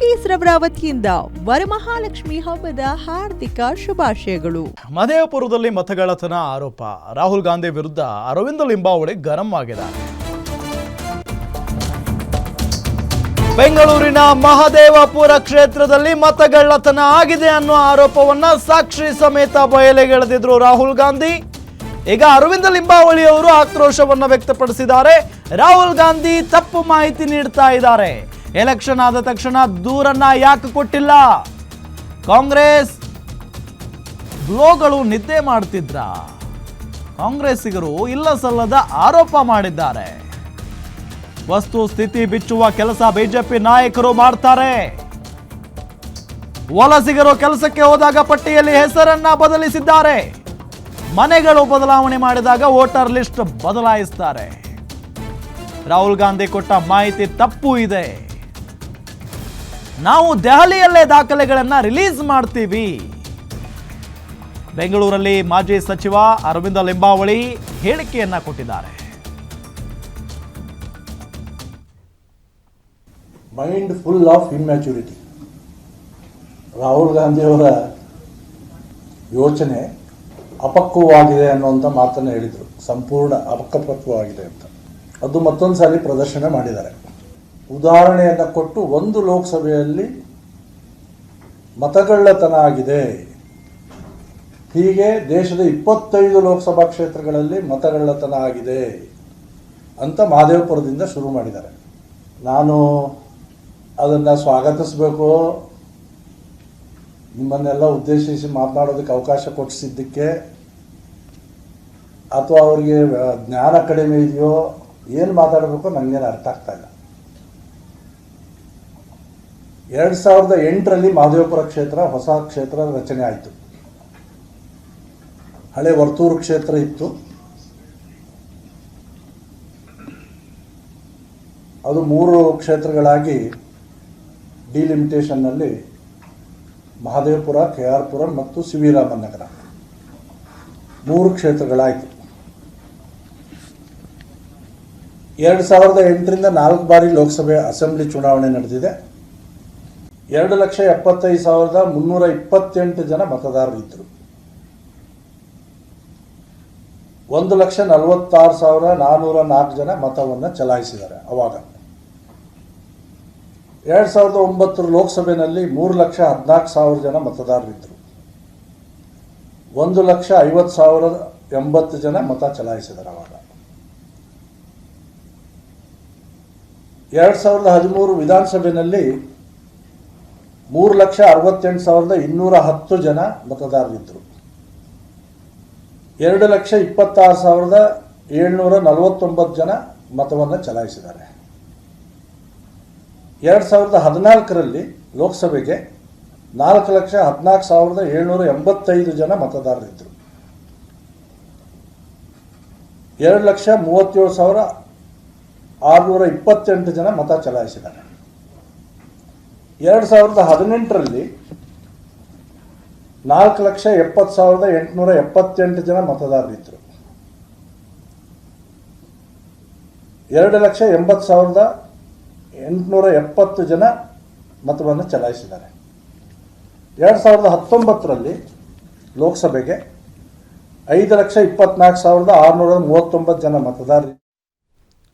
Cookies ರವರ ವತಿಯಿಂದ ವರಮಹಾಲಕ್ಷ್ಮಿ ಹಬ್ಬದ ಹಾರ್ದಿಕ ಶುಭಾಶಯಗಳು. ಮಧೇಪುರದಲ್ಲಿ ಮತಗಳತನ ಆರೋಪ. ರಾಹುಲ್ ಗಾಂಧಿ ವಿರುದ್ಧ ಅರವಿಂದ ಲಿಂಬಾವಳಿ ಗರಂ ಆಗಿದ್ದಾರೆ ಬೆಂಗಳೂರಿನ ಮಹದೇವಪುರ ಕ್ಷೇತ್ರದಲ್ಲಿ ಮತಗಳ್ಳತನ ಆಗಿದೆ ಅನ್ನೋ ಆರೋಪವನ್ನ ಸಾಕ್ಷಿ ಸಮೇತ ಬಯಲೆಗೆಳೆದಿದ್ರು ರಾಹುಲ್ ಗಾಂಧಿ. ಈಗ ಅರವಿಂದ ಲಿಂಬಾವಳಿ ಅವರು ಆಕ್ರೋಶವನ್ನು ವ್ಯಕ್ತಪಡಿಸಿದ್ದಾರೆ. ರಾಹುಲ್ ಗಾಂಧಿ ತಪ್ಪು ಮಾಹಿತಿ ನೀಡ್ತಾ ಇದ್ದಾರೆ. ಎಲೆಕ್ಷನ್ ಆದ ತಕ್ಷಣ ದೂರನ್ನ ಯಾಕೆ ಕೊಟ್ಟಿಲ್ಲ? ಕಾಂಗ್ರೆಸ್ ಬ್ಲೋಗಳು ನಿದ್ದೆ ಮಾಡ್ತಿದ್ರ. ಕಾಂಗ್ರೆಸ್ಸಿಗರು ಇಲ್ಲ ಸಲ್ಲದ ಆರೋಪ ಮಾಡಿದ್ದಾರೆ. ವಸ್ತು ಸ್ಥಿತಿ ಬಿಚ್ಚುವ ಕೆಲಸ ಬಿಜೆಪಿ ನಾಯಕರು ಮಾಡ್ತಾರೆ. ವಲಸಿಗರು ಕೆಲಸಕ್ಕೆ ಹೋದಾಗ ಪಟ್ಟಿಯಲ್ಲಿ ಹೆಸರನ್ನ ಬದಲಿಸಿದ್ದಾರೆ. ಮನೆಗಳು ಬದಲಾವಣೆ ಮಾಡಿದಾಗ ವೋಟರ್ ಲಿಸ್ಟ್ ಬದಲಾಯಿಸ್ತಾರೆ. ರಾಹುಲ್ ಗಾಂಧಿ ಕೊಟ್ಟ ಮಾಹಿತಿ ತಪ್ಪು ಇದೆ. ನಾವು ದೆಹಲಿಯಲ್ಲೇ ದಾಖಲೆಗಳನ್ನು ರಿಲೀಸ್ ಮಾಡ್ತೀವಿ. ಬೆಂಗಳೂರಲ್ಲಿ ಮಾಜಿ ಸಚಿವ ಅರವಿಂದ ಲಿಂಬಾವಳಿ ಹೇಳಿಕೆಯನ್ನ ಕೊಟ್ಟಿದ್ದಾರೆ. Mind full of immaturity Rahul ಗಾಂಧಿಯವರ ಯೋಚನೆ ಅಪಕ್ವವಾಗಿದೆ ಅನ್ನುವಂಥ ಮಾತನ್ನು ಹೇಳಿದರು. ಸಂಪೂರ್ಣ ಅಪಕ್ವವಾಗಿದೆ ಅಂತ. ಅದು ಮತ್ತೊಂದು ಸಾರಿ ಪ್ರದರ್ಶನ ಮಾಡಿದ್ದಾರೆ. ಉದಾಹರಣೆಯನ್ನು ಕೊಟ್ಟು ಒಂದು ಲೋಕಸಭೆಯಲ್ಲಿ ಮತಗಳ್ಳತನ ಆಗಿದೆ. ಹೀಗೆ ದೇಶದ ಇಪ್ಪತ್ತೈದು ಲೋಕಸಭಾ ಕ್ಷೇತ್ರಗಳಲ್ಲಿ ಮತಗಳ್ಳತನ ಆಗಿದೆ ಅಂತ ಮಹದೇವಪುರದಿಂದ ಶುರು ಮಾಡಿದ್ದಾರೆ. ನಾನು ಅದನ್ನು ಸ್ವಾಗತಿಸಬೇಕು. ನಿಮ್ಮನ್ನೆಲ್ಲ ಉದ್ದೇಶಿಸಿ ಮಾತನಾಡೋದಕ್ಕೆ ಅವಕಾಶ ಕೊಡಿಸಿದ್ದಕ್ಕೆ ಅಥವಾ ಅವರಿಗೆ ಜ್ಞಾನ ಕಡಿಮೆ ಇದೆಯೋ, ಏನು ಮಾತಾಡಬೇಕು ನನಗೇನು ಅರ್ಥ ಆಗ್ತಾ ಇಲ್ಲ. ಎರಡು ಸಾವಿರದ ಎಂಟರಲ್ಲಿ ಮಹದೇವಪುರ ಕ್ಷೇತ್ರ ಹೊಸ ಕ್ಷೇತ್ರ ರಚನೆ ಆಯಿತು. ಹಳೆ ವರ್ತೂರು ಕ್ಷೇತ್ರ ಇತ್ತು. ಅದು ಮೂರು ಕ್ಷೇತ್ರಗಳಾಗಿ ಡಿಲಿಮಿಟೇಷನ್ನಲ್ಲಿ ಮಹದೇವಪುರ ಕೆ ಆರ್ ಪುರ ಮತ್ತು ಸಿವಿರಾಮನ್ ನಗರ ಮೂರು ಕ್ಷೇತ್ರಗಳಾಯಿತು. ಎರಡು ಸಾವಿರದ ಎಂಟರಿಂದ ನಾಲ್ಕು ಬಾರಿ ಲೋಕಸಭೆ ಅಸೆಂಬ್ಲಿ ಚುನಾವಣೆ ನಡೆದಿದೆ. ಎರಡು ಲಕ್ಷ ಎಪ್ಪತ್ತೈದು ಸಾವಿರದ ಮುನ್ನೂರ ಇಪ್ಪತ್ತೆಂಟು ಜನ ಮತದಾರರಿದ್ದರು. ಒಂದು ಲಕ್ಷ ನಲವತ್ತಾರು ಸಾವಿರ ನಾನ್ನೂರ ನಾಲ್ಕು ಜನ ಮತವನ್ನು ಚಲಾಯಿಸಿದ್ದಾರೆ ಅವಾಗ. ಎರಡು ಸಾವಿರದ ಒಂಬತ್ತರ ಲೋಕಸಭೆಯಲ್ಲಿ ಮೂರು ಲಕ್ಷ ಹದಿನಾಲ್ಕು ಸಾವಿರ ಜನ ಮತದಾರರಿದ್ದರು. ಒಂದು ಲಕ್ಷ ಐವತ್ತು ಸಾವಿರದ ಎಂಬತ್ತು ಜನ ಮತ ಚಲಾಯಿಸಿದ್ದಾರೆ ಅವಾಗ. ಎರಡು ಸಾವಿರದ ಹದಿಮೂರು ವಿಧಾನಸಭೆಯಲ್ಲಿ ಮೂರು ಲಕ್ಷ ಅರವತ್ತೆಂಟು ಸಾವಿರದ ಇನ್ನೂರ ಹತ್ತು ಜನ ಮತದಾರರಿದ್ದರು. ಎರಡು ಲಕ್ಷ ಇಪ್ಪತ್ತಾರು ಸಾವಿರದ ಏಳ್ನೂರ ನಲವತ್ತೊಂಬತ್ತು ಜನ ಮತವನ್ನು ಚಲಾಯಿಸಿದ್ದಾರೆ. ಎರಡು ಸಾವಿರದ ಹದಿನಾಲ್ಕರಲ್ಲಿ ಲೋಕಸಭೆಗೆ ನಾಲ್ಕು ಲಕ್ಷ ಹದಿನಾಲ್ಕು ಸಾವಿರದ ಏಳ್ನೂರ ಎಂಬತ್ತೈದು ಜನ ಮತದಾರರಿದ್ದರು. ಎರಡು ಲಕ್ಷ ಮೂವತ್ತೇಳು ಸಾವಿರ ಆರುನೂರ ಇಪ್ಪತ್ತೆಂಟು ಜನ ಮತ ಚಲಾಯಿಸಿದ್ದಾರೆ. ಎರಡು ಸಾವಿರದ ಹದಿನೆಂಟರಲ್ಲಿ ನಾಲ್ಕು ಲಕ್ಷ ಎಪ್ಪತ್ತು ಸಾವಿರದ ಎಂಟುನೂರ ಎಪ್ಪತ್ತೆಂಟು ಜನ ಮತದಾರರಿದ್ದರು. ಎರಡು ಲಕ್ಷ ಎಂಬತ್ತು ಸಾವಿರದ ಎಂಟುನೂರ ಎಪ್ಪತ್ತು ಜನ ಮತವನ್ನು ಚಲಾಯಿಸಿದ್ದಾರೆ. ಎರಡು ಸಾವಿರದ ಹತ್ತೊಂಬತ್ತರಲ್ಲಿ ಲೋಕಸಭೆಗೆ ಐದು ಲಕ್ಷ ಇಪ್ಪತ್ನಾಲ್ಕು ಸಾವಿರದ ಆರುನೂರ ಮೂವತ್ತೊಂಬತ್ತು ಜನ ಮತದಾರರು